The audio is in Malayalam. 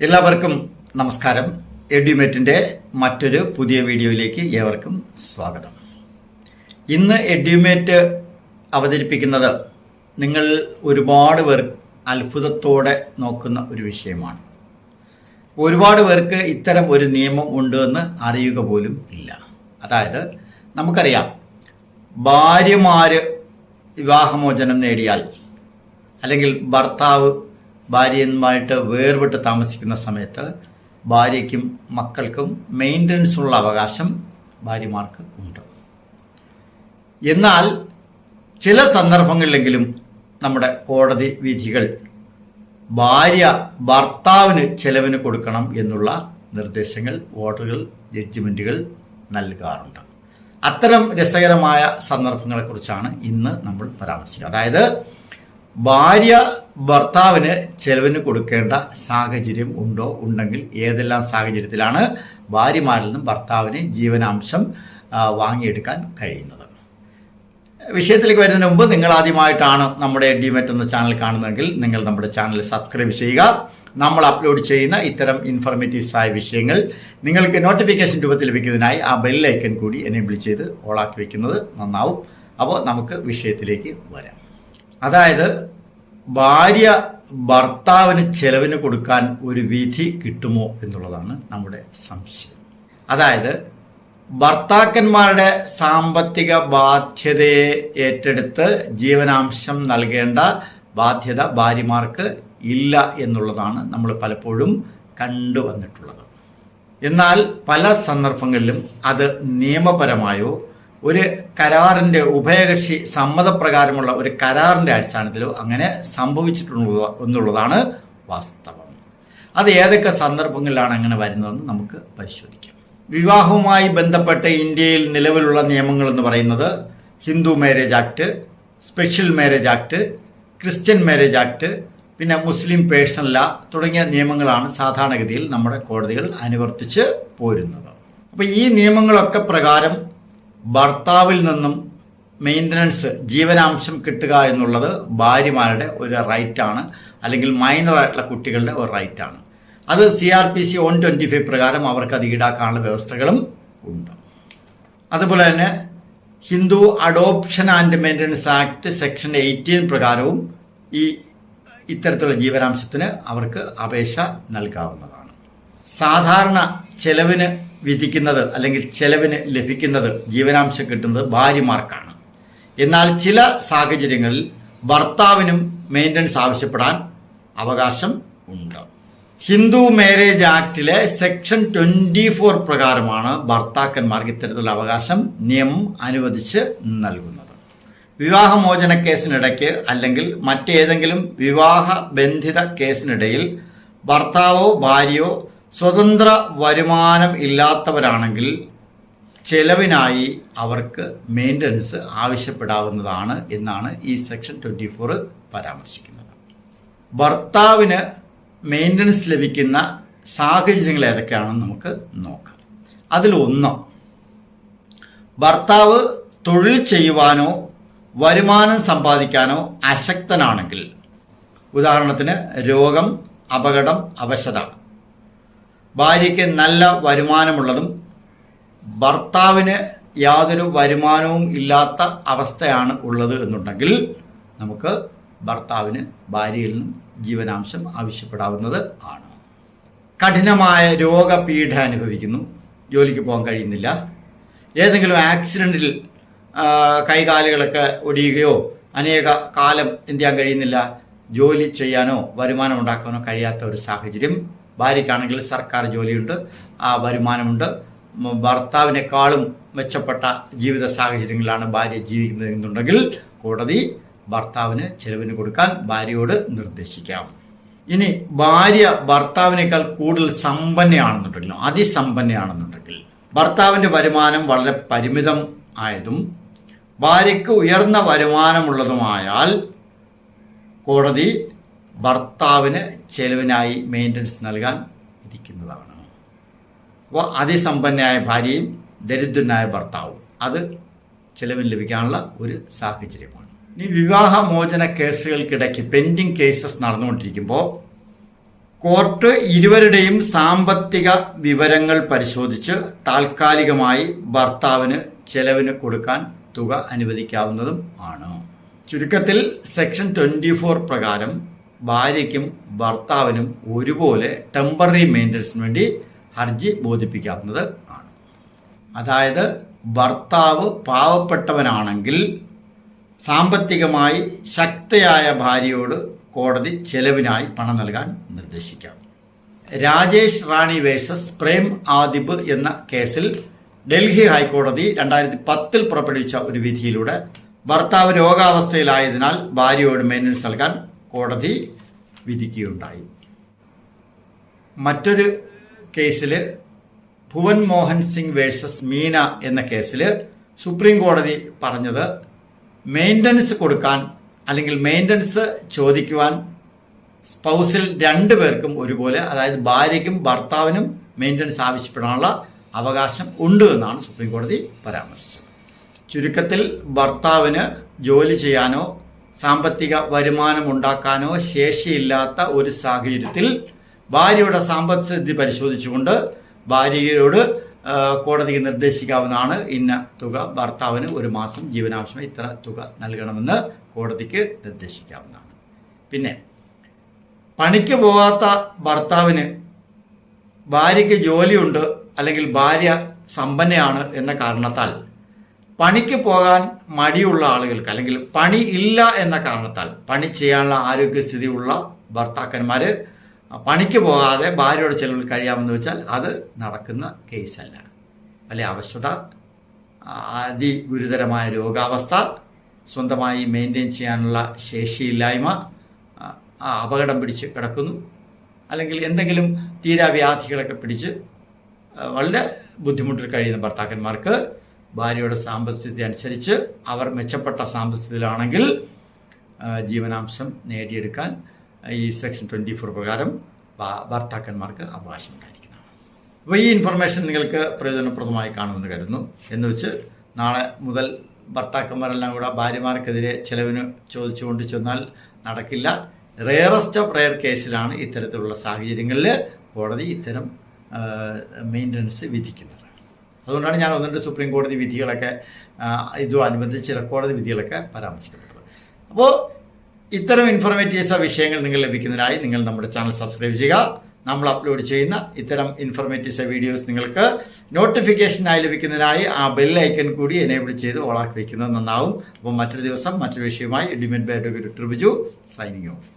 എല്ലാവർക്കും നമസ്കാരം. എഡ്യൂമേറ്റിന്റെ മറ്റൊരു പുതിയ വീഡിയോയിലേക്ക് ഏവർക്കും സ്വാഗതം. ഇന്ന് എഡ്യൂമേറ്റ് അവതരിപ്പിക്കുന്നത് നിങ്ങൾ ഒരുപാട് പേർ അത്ഭുതത്തോടെ നോക്കുന്ന ഒരു വിഷയമാണ്. ഒരുപാട് പേർക്ക് ഇത്തരം ഒരു നിയമം ഉണ്ട് എന്ന് അറിയുക പോലും ഇല്ല. അതായത് നമുക്കറിയാം ഭാര്യമാര് വിവാഹമോചനം നേടിയാൽ അല്ലെങ്കിൽ ഭർത്താവ് ഭാര്യയുമായിട്ട് വേർപെട്ട് താമസിക്കുന്ന സമയത്ത് ഭാര്യയ്ക്കും മക്കൾക്കും മെയിന്റനൻസ് ഉള്ള അവകാശം ഭാര്യമാർക്ക് ഉണ്ട്. എന്നാൽ ചില സന്ദർഭങ്ങളിലെങ്കിലും നമ്മുടെ കോടതി വിധികൾ ഭാര്യ ഭർത്താവിന് ചെലവിന് കൊടുക്കണം എന്നുള്ള നിർദ്ദേശങ്ങൾ ഓർഡറുകൾ ജഡ്ജ്മെന്റുകൾ നൽകാറുണ്ട്. അത്തരം രസകരമായ സന്ദർഭങ്ങളെക്കുറിച്ചാണ് ഇന്ന് നമ്മൾ പരാമർശിക്കുക അതായത് ഭാര്യ ഭർത്താവിന് ചെലവിന് കൊടുക്കേണ്ട സാഹചര്യം ഉണ്ടോ? ഉണ്ടെങ്കിൽ ഏതെല്ലാം സാഹചര്യത്തിലാണ് ഭാര്യമാരിൽ നിന്നും ഭർത്താവിന് ജീവനാംശം വാങ്ങിയെടുക്കാൻ കഴിയുന്നത്? വിഷയത്തിലേക്ക് വരുന്നതിന് മുമ്പ് നിങ്ങൾ ആദ്യമായിട്ടാണ് നമ്മുടെ ഡിമെറ്റ് എന്ന ചാനൽ കാണുന്നതെങ്കിൽ നിങ്ങൾ നമ്മുടെ ചാനൽ സബ്സ്ക്രൈബ് ചെയ്യുക. നമ്മൾ അപ്ലോഡ് ചെയ്യുന്ന ഇത്തരം ഇൻഫർമേറ്റീവ്സ് ആയ വിഷയങ്ങൾ നിങ്ങൾക്ക് നോട്ടിഫിക്കേഷൻ രൂപത്തിൽ ലഭിക്കുന്നതിനായി ആ ബെല്ലൈക്കൻ കൂടി എനേബിൾ ചെയ്ത് ഓളാക്കി വെക്കുന്നത് നന്നാവും. അപ്പോൾ നമുക്ക് വിഷയത്തിലേക്ക് വരാം. അതായത് ഭാര്യ ഭർത്താവിന് ചെലവിന് കൊടുക്കാൻ ഒരു വിധി കിട്ടുമോ എന്നുള്ളതാണ് നമ്മുടെ സംശയം. അതായത് ഭർത്താക്കന്മാരുടെ സാമ്പത്തിക ബാധ്യതയെ ഏറ്റെടുത്ത് ജീവനാംശം നൽകേണ്ട ബാധ്യത ഭാര്യമാർക്ക് ഇല്ല എന്നുള്ളതാണ് നമ്മൾ പലപ്പോഴും കണ്ടുവന്നിട്ടുള്ളത്. എന്നാൽ പല സന്ദർഭങ്ങളിലും അത് നിയമപരമായോ ഒരു കരാറിന്റെ ഉഭയകക്ഷി സമ്മതപ്രകാരമുള്ള ഒരു കരാറിന്റെ അടിസ്ഥാനത്തിലോ അങ്ങനെ സംഭവിച്ചിട്ടുള്ള എന്നുള്ളതാണ് വാസ്തവം. അത് ഏതൊക്കെ സന്ദർഭങ്ങളിലാണ് അങ്ങനെ വരുന്നതെന്ന് നമുക്ക് പരിശോധിക്കാം. വിവാഹവുമായി ബന്ധപ്പെട്ട് ഇന്ത്യയിൽ നിലവിലുള്ള നിയമങ്ങൾ എന്ന് പറയുന്നത് Hindu marriage act special marriage act Christian marriage act പിന്നെ മുസ്ലിം പേഴ്സണൽ ലാ തുടങ്ങിയ നിയമങ്ങളാണ് സാധാരണഗതിയിൽ നമ്മുടെ കോടതികൾ അനുവർത്തിച്ച് പോരുന്നത്. അപ്പോൾ ഈ നിയമങ്ങളൊക്കെ പ്രകാരം ഭർത്താവിൽ നിന്നും മെയിന്റനൻസ് ജീവനാംശം കിട്ടുക എന്നുള്ളത് ഭാര്യമാരുടെ ഒരു റൈറ്റാണ് അല്ലെങ്കിൽ മൈനർ ആയിട്ടുള്ള കുട്ടികളുടെ ഒരു റൈറ്റാണ് അത് C R P C one twenty five പ്രകാരം അവർക്ക് അത് ഈടാക്കാനുള്ള വ്യവസ്ഥകളും ഉണ്ട്. അതുപോലെ തന്നെ Hindu adoption and maintenance act section eighteen പ്രകാരവും ഈ ഇത്തരത്തിലുള്ള ജീവനാംശത്തിന് അവർക്ക് അപേക്ഷ നൽകാവുന്നതാണ്. സാധാരണ ചെലവിന് വിധിക്കുന്നത് അല്ലെങ്കിൽ ചെലവിന് ലഭിക്കുന്നത് ജീവനാംശം കിട്ടുന്നത് ഭാര്യമാർക്കാണ്. എന്നാൽ ചില സാഹചര്യങ്ങളിൽ ഭർത്താവിനും മെയിന്റനൻസ് ആവശ്യപ്പെടാൻ അവകാശം ഉണ്ട്. ഹിന്ദു മാരേജ് ആക്ടിലെ സെക്ഷൻ ട്വന്റി ഫോർ പ്രകാരമാണ് ഭർത്താക്കന്മാർക്ക് ഇത്തരത്തിലുള്ള അവകാശം നിയമം അനുവദിച്ച് നൽകുന്നത്. വിവാഹമോചന കേസിനിടയ്ക്ക് അല്ലെങ്കിൽ മറ്റേതെങ്കിലും വിവാഹ ബന്ധിത കേസിനിടയിൽ ഭർത്താവോ ഭാര്യയോ സ്വതന്ത്ര വരുമാനം ഇല്ലാത്തവരാണെങ്കിൽ ചെലവിനായി അവർക്ക് മെയിന്റനൻസ് ആവശ്യപ്പെടാവുന്നതാണ് എന്നാണ് ഈ സെക്ഷൻ ട്വന്റി ഫോർ പരാമർശിക്കുന്നത്. ഭർത്താവിന് മെയിന്റനൻസ് ലഭിക്കുന്ന സാഹചര്യങ്ങൾ ഏതൊക്കെയാണെന്ന് നമുക്ക് നോക്കാം. അതിലൊന്ന് ഭർത്താവ് തൊഴിൽ ചെയ്യുവാനോ വരുമാനം സമ്പാദിക്കാനോ അശക്തനാണെങ്കിൽ ഉദാഹരണത്തിന് രോഗം അപകടം അവശത ഭാര്യയ്ക്ക് നല്ല വരുമാനമുള്ളതും ഭർത്താവിന് യാതൊരു വരുമാനവും ഇല്ലാത്ത അവസ്ഥയാണ് ഉള്ളത് എന്നുണ്ടെങ്കിൽ നമുക്ക് ഭർത്താവിന് ഭാര്യയിൽ നിന്നും ജീവനാംശം ആവശ്യപ്പെടാവുന്നത് ആണ്. കഠിനമായ രോഗപീഠ അനുഭവിക്കുന്നു. ജോലിക്ക് പോകാൻ കഴിയുന്നില്ല. ഏതെങ്കിലും ആക്സിഡന്റിൽ കൈകാലുകളൊക്കെ ഒടിയുകയോ അനേക കാലം എന്ത് ചെയ്യാൻ കഴിയുന്നില്ല? ജോലി ചെയ്യാനോ വരുമാനം ഉണ്ടാക്കാനോ കഴിയാത്ത ഒരു സാഹചര്യം ഭാര്യയ്ക്കാണെങ്കിൽ സർക്കാർ ജോലിയുണ്ട് ആ വരുമാനമുണ്ട്. ഭർത്താവിനേക്കാളും മെച്ചപ്പെട്ട ജീവിത സാഹചര്യങ്ങളിലാണ് ഭാര്യ ജീവിക്കുന്നത് എന്നുണ്ടെങ്കിൽ കോടതി ഭർത്താവിന് ചെലവിന് കൊടുക്കാൻ ഭാര്യയോട് നിർദ്ദേശിക്കാം. ഇനി ഭാര്യ ഭർത്താവിനേക്കാൾ കൂടുതൽ സമ്പന്നയാണെന്നുണ്ടെങ്കിൽ അതിസമ്പന്നയാണെന്നുണ്ടെങ്കിൽ ഭർത്താവിന്റെ വരുമാനം വളരെ പരിമിതം ആയതും ഭാര്യയ്ക്ക് ഉയർന്ന വരുമാനമുള്ളതുമായാൽ കോടതി ഭർത്താവിന് ചെലവിനായി മെയിന്റനൻസ് നൽകാൻ ഇരിക്കുന്നതാണ്. അപ്പോൾ അതിസമ്പന്നയായ ഭാര്യയും ദരിദ്രനായ ഭർത്താവും. അത് ചെലവിന് ലഭിക്കാനുള്ള ഒരു സാഹചര്യമാണ്. ഇനി വിവാഹമോചന കേസുകൾക്കിടയ്ക്ക് പെൻഡിങ് കേസസ് നടന്നുകൊണ്ടിരിക്കുമ്പോൾ കോർട്ട് ഇരുവരുടെയും സാമ്പത്തിക വിവരങ്ങൾ പരിശോധിച്ച് താൽക്കാലികമായി ഭർത്താവിന് ചെലവിന് കൊടുക്കാൻ തുക അനുവദിക്കാവുന്നതും ആണ്. ചുരുക്കത്തിൽ സെക്ഷൻ ട്വന്റി പ്രകാരം ഭാര്യയ്ക്കും ഭർത്താവിനും ഒരുപോലെ ടെമ്പററി മെയിന്റനൻസിന് വേണ്ടി ഹർജി ബോധിപ്പിക്കാവുന്നത് ആണ്. അതായത് ഭർത്താവ് പാവപ്പെട്ടവനാണെങ്കിൽ സാമ്പത്തികമായി ശക്തയായ ഭാര്യയോട് കോടതി ചെലവിനായി പണം നൽകാൻ നിർദ്ദേശിക്കാം. രാജേഷ് റാണി വേഴ്സസ് പ്രേം ആദിബ് എന്ന കേസിൽ ഡൽഹി ഹൈക്കോടതി രണ്ടായിരത്തി പത്തിൽ പുറപ്പെടുവിച്ച ഒരു വിധിയിലൂടെ ഭർത്താവ് രോഗാവസ്ഥയിലായതിനാൽ ഭാര്യയോട് മെയിന്റനൻസ് നൽകാൻ കോടതി വിധിക്കുകയുണ്ടായി. മറ്റൊരു കേസിൽ ഭുവൻ മോഹൻ സിംഗ് വേഴ്സസ് മീന എന്ന കേസിൽ സുപ്രീം കോടതി പറഞ്ഞത് മെയിന്റനൻസ് കൊടുക്കാൻ അല്ലെങ്കിൽ മെയിന്റനൻസ് ചോദിക്കുവാൻ സ്പൗസിൽ രണ്ടു പേർക്കും ഒരുപോലെ അതായത് ഭാര്യയ്ക്കും ഭർത്താവിനും മെയിന്റനൻസ് ആവശ്യപ്പെടാനുള്ള അവകാശം ഉണ്ട് എന്നാണ് സുപ്രീം കോടതി പരാമർശിച്ചത്. ചുരുക്കത്തിൽ ഭർത്താവിന് ജോലി ചെയ്യാനോ സാമ്പത്തിക വരുമാനം ഉണ്ടാക്കാനോ ശേഷിയില്ലാത്ത ഒരു സാഹചര്യത്തിൽ ഭാര്യയുടെ സാമ്പത്തിക പരിശോധിച്ചുകൊണ്ട് ഭാര്യയോട് കോടതിക്ക് നിർദ്ദേശിക്കാവുന്നതാണ് ഇന്ന തുക. ഭർത്താവിന് ഒരു മാസം ജീവനാംശമായി ഇത്ര തുക നൽകണമെന്ന് കോടതിക്ക് നിർദ്ദേശിക്കാവുന്നതാണ്. പിന്നെ പണിക്ക് പോകാത്ത ഭർത്താവിന് ഭാര്യയ്ക്ക് ജോലിയുണ്ട് അല്ലെങ്കിൽ ഭാര്യ സമ്പന്നയാണ് എന്ന കാരണത്താൽ പണിക്ക് പോകാൻ മടിയുള്ള ആളുകൾക്ക് അല്ലെങ്കിൽ പണി ഇല്ല എന്ന കാരണത്താൽ പണി ചെയ്യാനുള്ള ആരോഗ്യസ്ഥിതിയുള്ള ഭർത്താക്കന്മാർ പണിക്ക് പോകാതെ ഭാര്യയുടെ ചെലവിൽ കഴിയാമെന്ന് വെച്ചാൽ അത് നടക്കുന്ന കേസല്ല. അല്ലെ അവശത അതിഗുരുതരമായ രോഗാവസ്ഥ സ്വന്തമായി മെയിന്റെയിൻ ചെയ്യാനുള്ള ശേഷിയില്ലായ്മ അപകടം പിടിച്ച് കിടക്കുന്നു. അല്ലെങ്കിൽ എന്തെങ്കിലും തീരാവ്യാധികളൊക്കെ പിടിച്ച് വളരെ ബുദ്ധിമുട്ടിൽ കഴിയുന്ന ഭർത്താക്കന്മാർക്ക് ഭാര്യയുടെ സാമ്പത്തികസ്ഥിതി അനുസരിച്ച് അവർ മെച്ചപ്പെട്ട സാമ്പത്തികത്തിലാണെങ്കിൽ ജീവനാംശം നേടിയെടുക്കാൻ ഈ സെക്ഷൻ ട്വന്റി ഫോർ പ്രകാരം ഭർത്താക്കന്മാർക്ക് ഭർത്താക്കന്മാർക്ക് അവകാശമുണ്ടായിരിക്കുന്നതാണ് അപ്പോൾ ഈ ഇൻഫർമേഷൻ നിങ്ങൾക്ക് പ്രയോജനപ്രദമായി കാണുമെന്ന് കരുതുന്നു. എന്ന് വെച്ച് നാളെ മുതൽ ഭർത്താക്കന്മാരെല്ലാം കൂടെ ഭാര്യമാർക്കെതിരെ ചെലവിന് ചോദിച്ചുകൊണ്ട് ചെന്നാൽ നടക്കില്ല. റെയറസ്റ്റ് ഓഫ് റെയർ കേസിലാണ് ഇത്തരത്തിലുള്ള സാഹചര്യങ്ങളിൽ കോടതി ഇത്തരം മെയിന്റനൻസ് വിധിക്കുന്നത്. അതുകൊണ്ടാണ് ഞാൻ ഒന്ന് രണ്ട് സുപ്രീം കോടതി വിധികളൊക്കെ ഇതും ഇതുമനുബന്ധിച്ച് ചില കോടതി വിധികളൊക്കെ പരാമർശിക്കപ്പെട്ടത്. അപ്പോൾ ഇത്തരം ഇൻഫോർമേറ്റീവ്സ് വിഷയങ്ങൾ നിങ്ങൾ ലഭിക്കുന്നതിനായി നിങ്ങൾ നമ്മുടെ ചാനൽ സബ്സ്ക്രൈബ് ചെയ്യുക. നമ്മൾ അപ്ലോഡ് ചെയ്യുന്ന ഇത്തരം ഇൻഫോർമേറ്റീവ്സ് വീഡിയോസ് നിങ്ങൾക്ക് നോട്ടിഫിക്കേഷനായി ലഭിക്കുന്നതിനായി ആ ബെൽ ഐക്കൺ കൂടി എനേബിൾ ചെയ്ത് ഓളാക്കി വയ്ക്കുന്നത് നന്നാവും. അപ്പോൾ മറ്റൊരു ദിവസം മറ്റൊരു വിഷയമായി ഡിമെന്റ് ബൈ അഡ്വക്കേറ്റ് ട്രിബിജു സൈനിങ് ഓഫ്